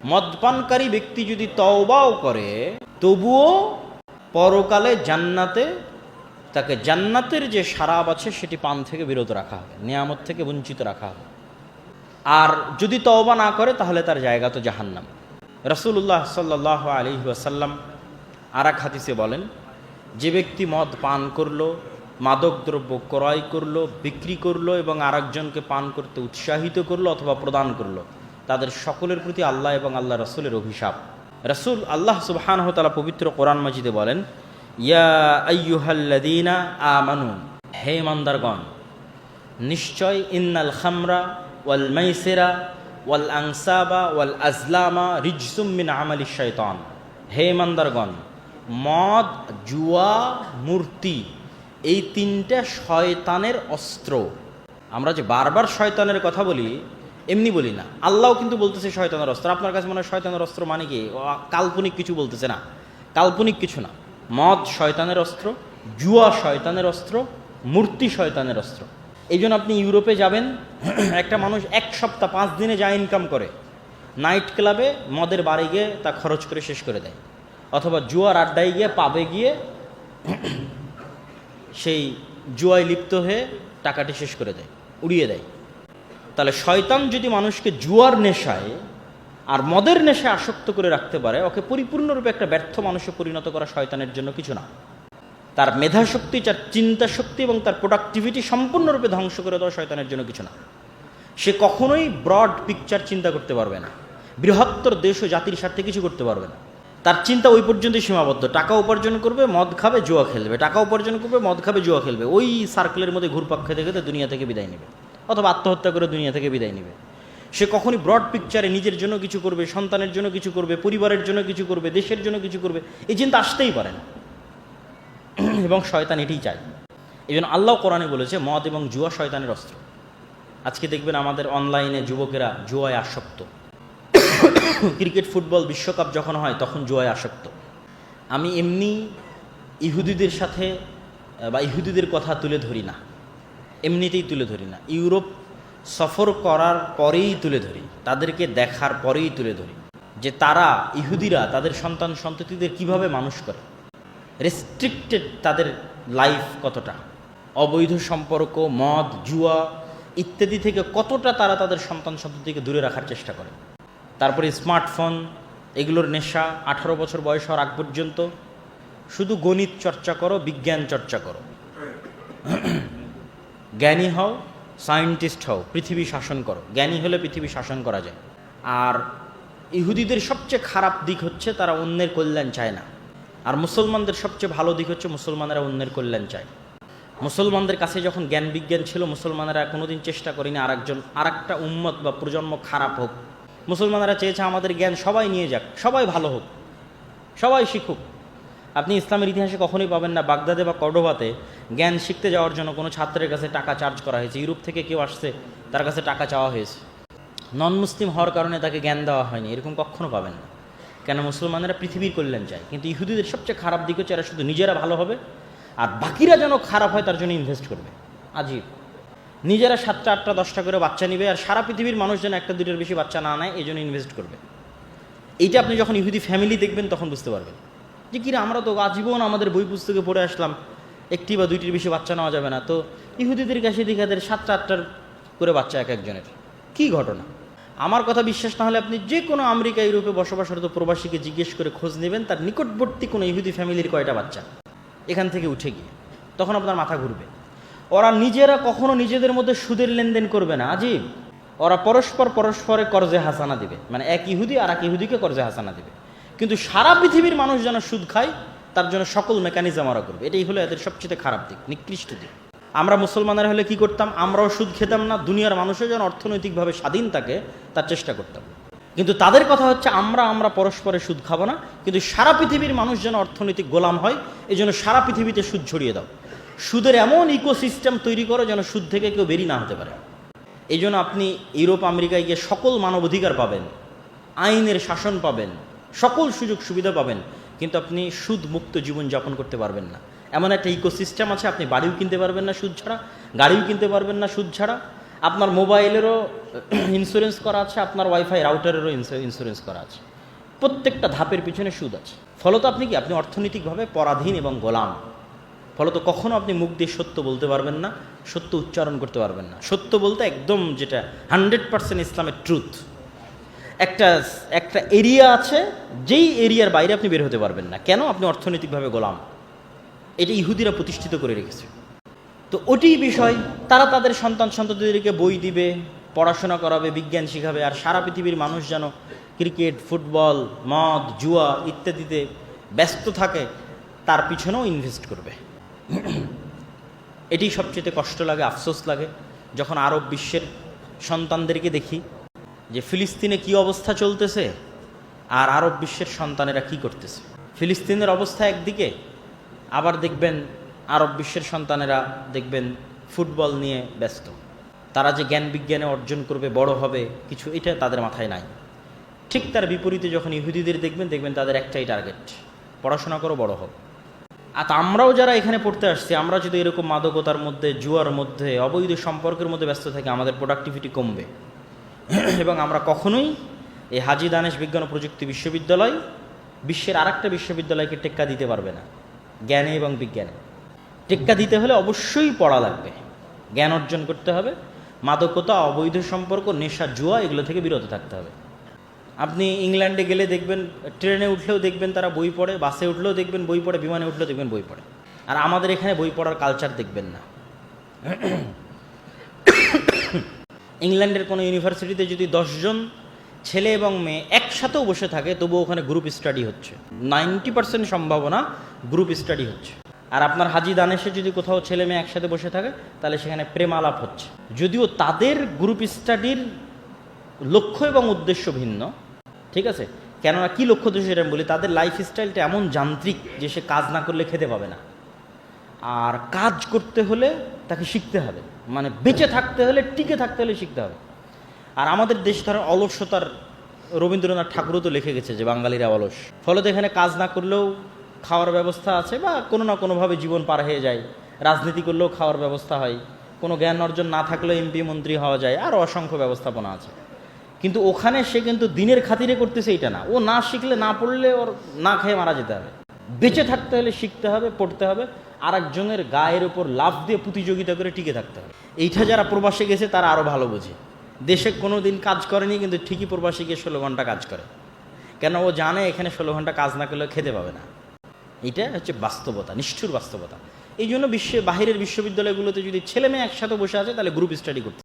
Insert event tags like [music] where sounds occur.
মদপানকারী ব্যক্তি যদি তওবাও করে, তবুও পরকালে জান্নাতে তাকে জান্নাতের যে সারাব আছে সেটি পান থেকে বিরত রাখা হবে, নিয়ামত থেকে বঞ্চিত রাখা হবে। আর যদি তওবা না করে, তাহলে তার জায়গা তো জাহান্নাম। রসুল্লাহ সাল্লাহ আলী আর এক হাদিসে বলেন, যে ব্যক্তি মদ পান করল, মাদক দ্রব্য ক্রয় করল, বিক্রি করল এবং আরেকজনকে পান করতে উৎসাহিত করল অথবা প্রদান করল তাদের সকলের প্রতি আল্লাহ এবং আল্লাহ রসুলের অভিশাপ। রসুল আল্লাহ সুবহান তালা পবিত্র কোরআন মাজিদে বলেন, ইয়া আইয়ুহাল্লাদিনা আমানু, হে মান্দারগণ নিশ্চয় ইন্নাল খামরা ওয়াল মাইসেরা ওয়াল আংসাবা ওয়াল আজলামা রিজসুম মিন আমালি শয়তান হে মান্দারগণ মদ, জুয়া, মূর্তি, এই তিনটা শয়তানের অস্ত্র। আমরা যে বারবার শয়তানের কথা বলি এমনি বলি না। আল্লাহ কিন্তু বলতেছে শয়তানের অস্ত্র। আপনার কাছে মনে হয় শয়তানের অস্ত্র মানে কি? কাল্পনিক কিছু বলতেছে না। কাল্পনিক কিছু না। মদ শয়তানের অস্ত্র, জুয়া শয়তানের অস্ত্র, মূর্তি শয়তানের অস্ত্র। এই জন্য আপনি ইউরোপে যাবেন, [clears throat] একটা মানুষ এক সপ্তাহ, পাঁচ দিনে যা ইনকাম করে নাইট ক্লাবে মদের বাড়ি গিয়ে তা খরচ করে শেষ করে দেয়। অথবা জুয়ার আড্ডায় গিয়ে পাবে গিয়ে [clears throat] সেই জুয়ায় লিপ্ত হয়ে টাকাটি শেষ করে দেয়, উড়িয়ে দেয়। তাহলে শয়তান যদি মানুষকে জুয়ার নেশায় আর মদের নেশায় আসক্ত করে রাখতে পারে, ওকে পরিপূর্ণরূপে একটা ব্যর্থ মানুষে পরিণত করা শয়তানের জন্য কিছু না। তার মেধা শক্তি তার চিন্তা শক্তি এবং তার প্রোডাক্টিভিটি সম্পূর্ণরূপে ধ্বংস করে দেওয়া শয়তানের জন্য কিছু না। সে কখনোই ব্রড পিকচার চিন্তা করতে পারবে না। বৃহত্তর দেশ ও জাতির স্বার্থে কিছু করতে পারবে না। তার চিন্তা ওই পর্যন্তই সীমাবদ্ধ। টাকা উপার্জন করবে, মদ খাবে, জুয়া খেলবে। টাকা উপার্জন করবে, মদ খাবে, জুয়া খেলবে। ওই সার্কেলের মধ্যে ঘুরপাক খেতে খেতে দুনিয়া থেকে বিদায় নেবে। অথবা আত্মহত্যা করে দুনিয়া থেকে বিদায় নেবে। সে কখনই ব্রড পিকচারে নিজের জন্য কিছু করবে, সন্তানের জন্য কিছু করবে, পরিবারের জন্য কিছু করবে, দেশের জন্য কিছু করবে, এই চিন্তা আসতেই পারে না। [clears throat] এবং শয়তান এটিই চায়। এই জন্য আল্লাহ কোরআনে বলেছে, মদ এবং জুয়া শয়তানের অস্ত্র। আজকে দেখবেন আমাদের অনলাইনে যুবকেরা জুয়ায় আসক্ত। [clears throat] ক্রিকেট, ফুটবল, বিশ্বকাপ যখন হয়, তখন জুয়ায় আসক্ত। আমি এমনি ইহুদিদের সাথে, বা ইহুদিদের কথা তুলে ধরি না। এমনিতেই তুলে ধরি না। ইউরোপ সফর করার পরেই তুলে ধরি, তাদেরকে দেখার পরেই তুলে ধরি যে তারা ইহুদিরা, তাদের সন্তান সন্ততিদের কীভাবে মানুষ করে রেস্ট্রিক্টেড তাদের লাইফ কতটা, অবৈধ সম্পর্ক, মদ, জুয়া ইত্যাদি থেকে কতটা তারা তাদের সন্তান সন্ততিকে দূরে রাখার চেষ্টা করে। তারপরে স্মার্টফোন এগুলোর নেশা, আঠারো বছর বয়স হওয়ার আগ পর্যন্ত। শুধু গণিত চর্চা করো, বিজ্ঞান চর্চা করো। জ্ঞানী হও, সায়েন্টিস্ট হও, পৃথিবী শাসন করো। জ্ঞানী হলে পৃথিবী শাসন করা যায়। আর ইহুদিদের সবচেয়ে খারাপ দিক হচ্ছে তারা অন্যের কল্যাণ চায় না। আর মুসলমানদের সবচেয়ে ভালো দিক হচ্ছে মুসলমানেরা অন্যের কল্যাণ চায়। মুসলমানদের কাছে যখন জ্ঞান বিজ্ঞান ছিল, মুসলমানেরা কোনোদিন চেষ্টা করেনি আরেকজন, আরেকটা উম্মত বা প্রজন্ম খারাপ হোক। মুসলমানেরা চেয়েছে আমাদের জ্ঞান সবাই নিয়ে যাক, সবাই ভালো হোক, সবাই শিখুক। আপনি ইসলামের ইতিহাসে কখনোই পাবেন না, বাগদাদে বা কর্ডোবাতে জ্ঞান শিখতে যাওয়ার জন্য কোনো ছাত্রের কাছে টাকা চার্জ করা হয়েছে। ইউরোপ থেকে কেউ আসছে, তার কাছে টাকা চাওয়া হয়েছে। নন মুসলিম হওয়ার কারণে তাকে জ্ঞান দেওয়া হয়নি, এরকম কখনো পাবেন না। কেন মুসলমানেরা পৃথিবীর কল্যাণ চায়, কিন্তু ইহুদিদের সবচেয়ে খারাপ দিক হচ্ছে এরা শুধু নিজেরা ভালো হবে, আর বাকিরা যেন খারাপ হয় তার জন্য ইনভেস্ট করবে। আজীব। নিজেরা সাতটা, আটটা, দশটা করে বাচ্চা নিবে, আর সারা পৃথিবীর মানুষ যেন একটা দুটোর বেশি বাচ্চা না নেয় এই জন্য ইনভেস্ট করবে। এইটা আপনি যখন ইহুদি ফ্যামিলি দেখবেন, তখন বুঝতে পারবেন। যে কিরা, আমরা তো আজীবন আমাদের বই পুস্তকে পড়ে আসলাম। একটি বা দুইটির বেশি বাচ্চা নেওয়া যাবে না। তো ইহুদিদের কাছে দিঘাদের সাতটা, আটটার করে বাচ্চা এক একজনের। কি ঘটনা? আমার কথা বিশ্বাস না হলে আপনি যে কোনো আমেরিকা, ইউরোপে বসবাসরত প্রবাসীকে জিজ্ঞেস করে খোঁজ নেবেন, তার নিকটবর্তী কোনো ইহুদি ফ্যামিলির কয়টা বাচ্চা। এখান থেকে উঠে গিয়ে। তখন আপনার মাথা ঘুরবে। ওরা নিজেরা কখনো নিজেদের মধ্যে সুদের লেনদেন করবে না। আজিব। ওরা পরস্পর পরস্পরে কর্জে হাসানা দিবে। মানে এক ইহুদি আর এক ইহুদিকে কর্জে হাসানা দিবে। কিন্তু সারা পৃথিবীর মানুষ যেন সুদ খায়, তার জন্য সকল মেকানিজম ওরা করবে। এটাই হলো এদের সবচেয়ে খারাপ দিক, নিকৃষ্ট দিক। আমরা মুসলমানের হলে কি করতাম? আমরাও সুদ খেতাম না, দুনিয়ার মানুষও যেন অর্থনৈতিকভাবে স্বাধীন থাকে, তার চেষ্টা করতাম। কিন্তু তাদের কথা হচ্ছে, আমরা আমরা পরস্পরে সুদ খাব না, কিন্তু সারা পৃথিবীর মানুষ যেন অর্থনৈতিক গোলাম হয় এই জন্য সারা পৃথিবীতে সুদ ছড়িয়ে দাও। সুদের এমন ইকোসিস্টেম তৈরি করো যেন সুদ থেকে কেউ বেরিয়ে না হতে পারে। এই জন্য আপনি ইউরোপ, আমেরিকায় গিয়ে সকল মানবাধিকার পাবেন, আইনের শাসন পাবেন সকল সুযোগ সুবিধা পাবেন, কিন্তু আপনি সুদ মুক্ত জীবন যাপন করতে পারবেন না। এমন একটা ইকোসিস্টেম আছে, আপনি বাড়িও কিনতে পারবেন না সুদ ছাড়া, গাড়িও কিনতে পারবেন না সুদ ছাড়া। আপনার মোবাইলেরও [clears throat] ইন্স্যুরেন্স করা আছে, আপনার ওয়াইফাই রাউটারেরও ইন্স্যুরেন্স করা আছে। প্রত্যেকটা ধাপের পিছনে সুদ আছে। ফলত আপনি কি? আপনি অর্থনৈতিকভাবে পরাধীন এবং গোলাম। ফলত কখনও আপনি মুখ দিয়ে সত্য বলতে পারবেন না, সত্য উচ্চারণ করতে পারবেন না। সত্য বলতে একদম যেটা হান্ড্রেড পার্সেন্ট ইসলামের ট্রুথ একটা একটা এরিয়া আছে, যেই এরিয়ার বাইরে আপনি বের হতে পারবেন না। কেন আপনি অর্থনৈতিকভাবে গোলাম? এটা ইহুদিরা প্রতিষ্ঠিত করে রেখেছে। তো ওটি বিষয়, তারা তাদের সন্তান সন্ততিদেরকে বই দিবে, পড়াশোনা করাবে, বিজ্ঞান শিখাবে, আর সারা পৃথিবীর মানুষ যেন ক্রিকেট, ফুটবল, মদ, জুয়া ইত্যাদিতে ব্যস্ত থাকে, তার পিছনেও ইনভেস্ট করবে। এটি সবচেয়ে কষ্ট লাগে, আফসোস লাগে, যখন আরব বিশ্বের সন্তানদেরকে দেখি যে ফিলিস্তিনে কি অবস্থা চলতেছে আর আরব বিশ্বের সন্তানেরা কি করতেছে। ফিলিস্তিনের অবস্থা একদিকে, আবার দেখবেন আরব বিশ্বের সন্তানেরা দেখবেন ফুটবল নিয়ে ব্যস্ত। তারা যে জ্ঞান বিজ্ঞানে অর্জন করবে, বড় হবে, কিছু এটা তাদের মাথায় নাই। ঠিক তার বিপরীতে যখন ইহুদিদের দেখবেন দেখবেন তাদের একটাই টার্গেট পড়াশোনা করো, বড় হোক। আর আমরাও যারা এখানে পড়তে আসছি, আমরা যদি এরকম মাদকতার মধ্যে, জুয়ার মধ্যে, অবৈধ সম্পর্কের মধ্যে ব্যস্ত থাকি, আমাদের প্রোডাক্টিভিটি কমবে। [coughs] এবং আমরা কখনোই এই হাজি দানেশ বিজ্ঞান ও প্রযুক্তি বিশ্ববিদ্যালয় বিশ্বের আরেকটা বিশ্ববিদ্যালয়কে টেক্কা দিতে পারবে না, জ্ঞানে এবং বিজ্ঞানে। টেক্কা দিতে হলে অবশ্যই পড়া লাগবে। জ্ঞান অর্জন করতে হবে, মাদকতা, অবৈধ সম্পর্ক, নেশা, জুয়া এগুলো থেকে বিরত থাকতে হবে। আপনি ইংল্যান্ডে গেলে দেখবেন, ট্রেনে উঠলেও দেখবেন তারা বই পড়ে, বাসে উঠলেও দেখবেন বই পড়ে, বিমানে উঠলেও দেখবেন বই পড়ে। আর আমাদের এখানে বই পড়ার কালচার দেখবেন না। ইংল্যান্ডের কোনো ইউনিভার্সিটিতে যদি দশজন ছেলে এবং মেয়ে একসাথেও বসে থাকে তবু ওখানে গ্রুপ স্টাডি হচ্ছে। নাইনটি পার্সেন্ট সম্ভাবনা গ্রুপ স্টাডি হচ্ছে। আর আপনার হাজি দানেশে যদি কোথাও ছেলে মেয়ে একসাথে বসে থাকে, তাহলে সেখানে প্রেম আলাপ হচ্ছে। যদিও তাদের গ্রুপ স্টাডির লক্ষ্য এবং উদ্দেশ্য ভিন্ন, ঠিক আছে? কেননা কী লক্ষ্য উদ্দেশ্য সেটা বলি, তাদের লাইফ স্টাইলটা এমন যান্ত্রিক যে সে কাজ না করলে খেতে পাবে না। আর কাজ করতে হলে তাকে শিখতে হবে। মানে বেঁচে থাকতে হলে, টিকে থাকতে হলে শিখতে হবে। আর আমাদের দেশ ধরেন অলস্যতার রবীন্দ্রনাথ ঠাকুরও তো লিখে গেছে যে বাঙালিরা অলস। ফলত এখানে কাজ না করলেও খাওয়ার ব্যবস্থা আছে বা কোনো না কোনোভাবে জীবন পার হয়ে যায়। রাজনীতি করলেও খাওয়ার ব্যবস্থা হয়। কোনো জ্ঞান অর্জন না থাকলেও এমপি, মন্ত্রী হওয়া যায়। আর অসংখ্য ব্যবস্থাপনা আছে। কিন্তু ওখানে সে কিন্তু দিনের খাতিরে করতেছে এটা না। ও না শিখলে, না পড়লে ওর না খেয়ে মারা যেতে হবে। বেঁচে থাকতে হলে শিখতে হবে, পড়তে হবে আর একজনের গায়ের উপর লাভ দিয়ে প্রতিযোগিতা করে টিকে থাকতে হবে। এইটা যারা প্রবাসে গেছে তারা আরও ভালো বোঝে। দেশে কোনো দিন কাজ করেনি, কিন্তু ঠিকই প্রবাসী গিয়ে ষোলো ঘণ্টা কাজ করে। কেন ও জানে এখানে ষোলো ঘণ্টা কাজ না করলে খেতে পাবে না। এটা হচ্ছে বাস্তবতা, নিষ্ঠুর বাস্তবতা। এই জন্য বিশ্বে, বাহিরের বিশ্ববিদ্যালয়গুলোতে যদি ছেলে মেয়ে একসাথে বসে আছে, তাহলে গ্রুপ স্টাডি করতে